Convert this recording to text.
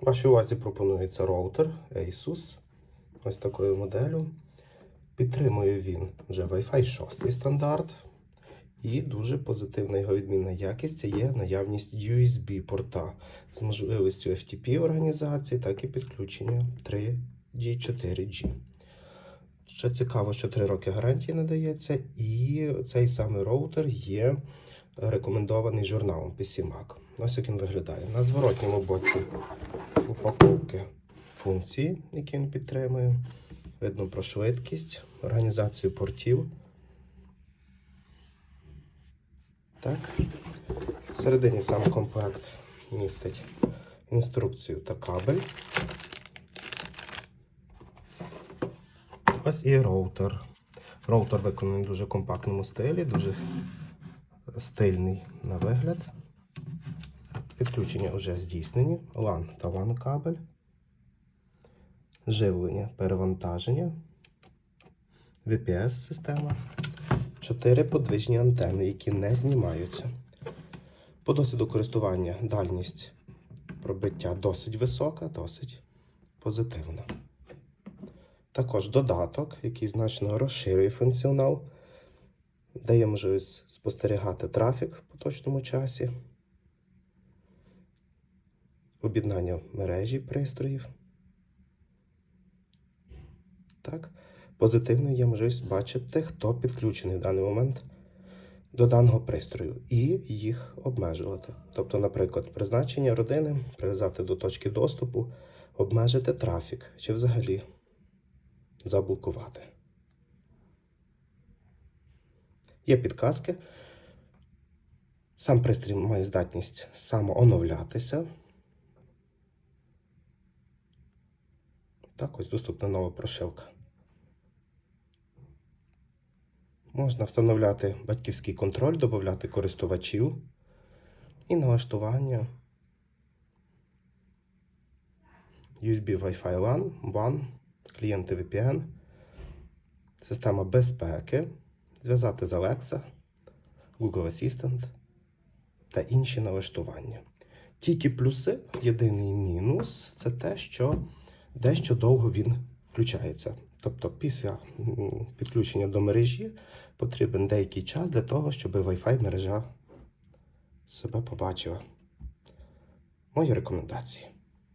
Вашій увазі пропонується роутер Asus. Ось такою моделлю. Підтримує він вже Wi-Fi 6 стандарт. І дуже позитивна його відмінна якість це є наявність USB-порта з можливістю FTP організації, так і підключення 3G, 4G. Що цікаво, що 3 роки гарантії надається, і цей самий роутер є рекомендований журналом PC Mac. Ось як він виглядає. На зворотньому боці упаковки функції, які він підтримує. Видно про швидкість, організацію портів. Так. Всередині сам комплект містить інструкцію та кабель. Ось і роутер. Роутер виконаний в дуже компактному стилі, дуже стильний на вигляд. Підключення вже здійснені. LAN та WAN кабель. Живлення, перевантаження. VPS-система. Чотири подвижні антени, які не знімаються. По досвіду користування дальність пробиття досить висока, досить позитивна. Також додаток, який значно розширює функціонал, дає можливість спостерігати трафік в поточному часі, об'єднання мережі пристроїв. Так. Позитивно є можливість бачити, хто підключений в даний момент до даного пристрою, і їх обмежувати. Тобто, наприклад, призначення родини прив'язати до точки доступу, обмежити трафік чи взагалі заблокувати. Є підказки. Сам пристрій має здатність самооновлятися. Так, ось доступна нова прошивка. Можна встановляти батьківський контроль, додати користувачів і налаштування USB Wi-Fi LAN, WAN, клієнти VPN, система безпеки, зв'язати з Alexa, Google Assistant та інші налаштування. Тільки плюси, єдиний мінус це те, що дещо довго він включається. Тобто після підключення до мережі потрібен деякий час для того, щоб Wi-Fi мережа себе побачила. Мої рекомендації.